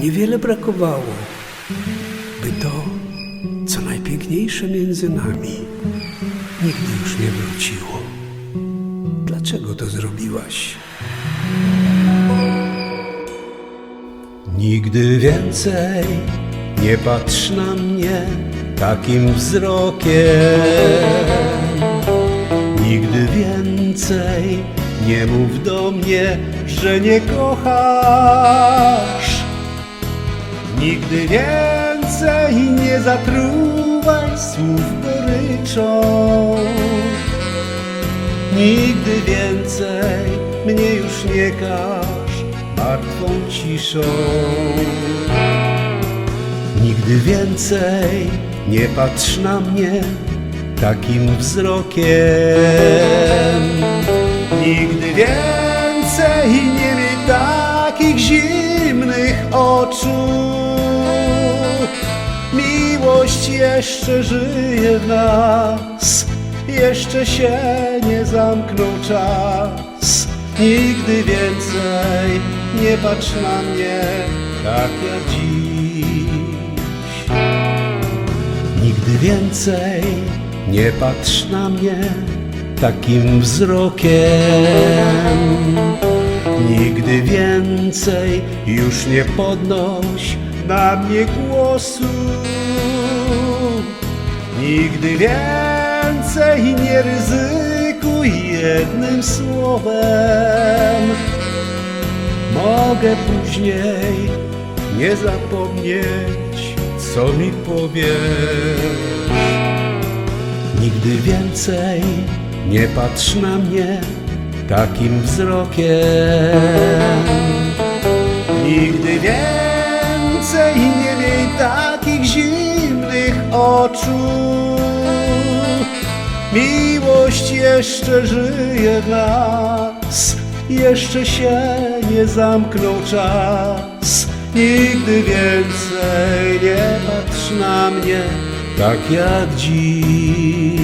niewiele brakowało, by to, co najpiękniejsze między nami, nigdy już nie wróciło. Dlaczego to zrobiłaś? Nigdy więcej nie patrz na mnie takim wzrokiem. Nigdy więcej nie mów do mnie, że nie kochasz. Nigdy więcej nie zatruwaj słów goryczą. Nigdy więcej mnie już nie każ martwą ciszą. Nigdy więcej nie patrz na mnie takim wzrokiem. Nigdy więcej nie miej takich zimnych oczu. Miłość jeszcze żyje w nas, jeszcze się nie zamknął czas. Nigdy więcej nie patrz na mnie tak jak dziś. Nigdy więcej nie patrz na mnie takim wzrokiem. Nigdy więcej już nie podnoś na mnie głosu. Nigdy więcej nie ryzykuj jednym słowem. Mogę później nie zapomnieć, co mi powiesz. Nigdy więcej nie patrz na mnie takim wzrokiem. Nigdy więcej nie miej takich zimnych oczu. Miłość jeszcze żyje w nas, jeszcze się nie zamknął czas. Nigdy więcej nie patrz na mnie tak jak dziś.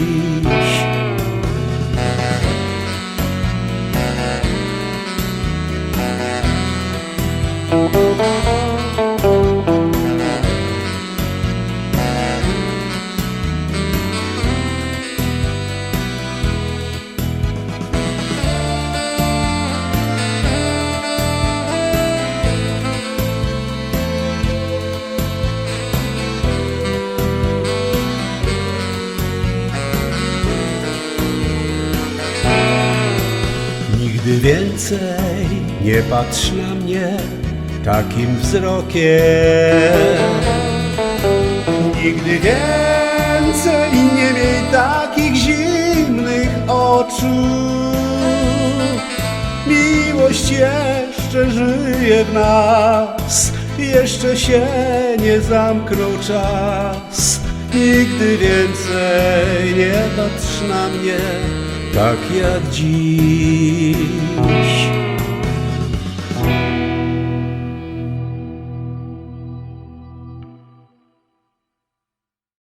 Nigdy więcej nie patrz na mnie takim wzrokiem. Nigdy więcej nie miej takich zimnych oczu. Miłość jeszcze żyje w nas, jeszcze się nie zamknął czas. Nigdy więcej nie patrz na mnie tak jak dziś.